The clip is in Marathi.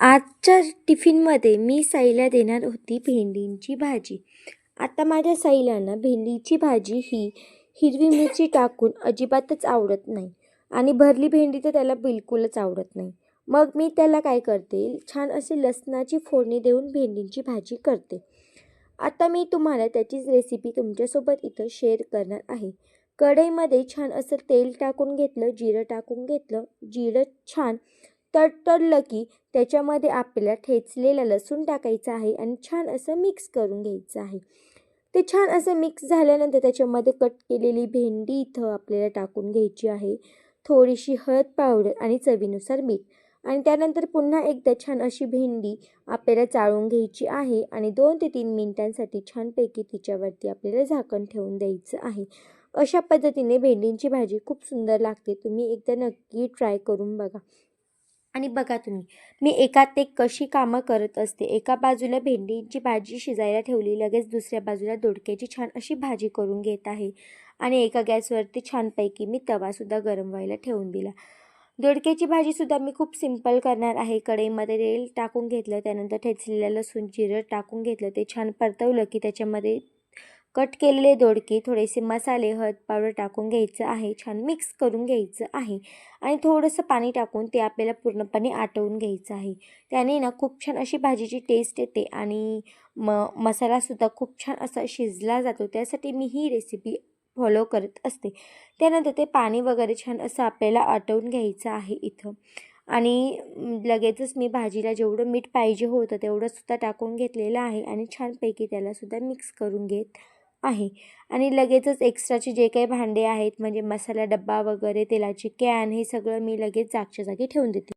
आजच्या टिफिनमध्ये मी साईला देणार होती भेंडींची भाजी. आता माझ्या साईलांना भेंडीची भाजी ही हिरवी मिरची टाकून अजिबातच आवडत नाही आणि भरली भेंडी तर त्याला बिलकुलच आवडत नाही. मग मी त्याला काय करते? छान असे लसणाची फोडणी देऊन भेंडींची भाजी करते. आता मी तुम्हाला त्याचीच रेसिपी तुमच्यासोबत इथं शेअर करणार आहे. कढईमध्ये छान असं तेल टाकून घेतलं जिरं टाकून घेतलं जिरं छान तडतडलं की त्याच्यामध्ये आपल्याला ठेचलेलं लसूण टाकायचं आहे आणि छान असं मिक्स करून घ्यायचं आहे. ते छान असं मिक्स झाल्यानंतर त्याच्यामध्ये कट केलेली भेंडी इथं आपल्याला टाकून घ्यायची आहे. थोडीशी हळद पावडर आणि चवीनुसार मीठ. आणि त्यानंतर पुन्हा एकदा छान अशी भेंडी आपल्याला चाळून घ्यायची आहे आणि दोन ते तीन मिनिटांसाठी छानपैकी तिच्यावरती आपल्याला झाकण ठेवून द्यायचं आहे. अशा पद्धतीने भेंडींची भाजी खूप सुंदर लागते. तुम्ही एकदा नक्की ट्राय करून बघा. आणि बघा तुम्ही मी एकात एक कशी कामं करत असते एका बाजूला भेंडीची भाजी शिजायला ठेवली लगेच दुसऱ्या बाजूला दोडक्याची छान अशी भाजी करून घेत आहे आणि एका गॅसवरती छानपैकी मी तवासुद्धा गरम व्हायला ठेवून दिला. दोडक्याची भाजीसुद्धा मी खूप सिंपल करणार आहे कढईमध्ये तेल टाकून घेतलं त्यानंतर ठेचलेलं लसूण जिरं टाकून घेतलं ते छान परतवलं की त्याच्यामध्ये कट केलेले दोडके थोडेसे मसाले हळद पावडर टाकून घ्यायचं आहे. छान मिक्स करून घ्यायचं आहे. आणि थोडंसं पाणी टाकून ते आपल्याला पूर्णपणे आटवून घ्यायचं आहे. त्याने ना खूप छान अशी भाजीची टेस्ट येते आणि म मसालासुद्धा खूप छान असा शिजला जातो. त्यासाठी मी ही रेसिपी फॉलो करत असते. त्यानंतर ते पाणी वगैरे छान असं आपल्याला आटवून घ्यायचं आहे इथं. आणि लगेचच मी भाजीला जेवढं मीठ पाहिजे होतं तेवढंसुद्धा टाकून घेतलेलं आहे. आणि छानपैकी त्यालासुद्धा मिक्स करून घेत आहे. आणि लगेचच एक्स्ट्राचे जे काही भांडे आहेत म्हणजे मसाला डब्बा वगैरे तेलाची कॅन हे सगळं मी लगेच जागच्या जागी ठेवून देते.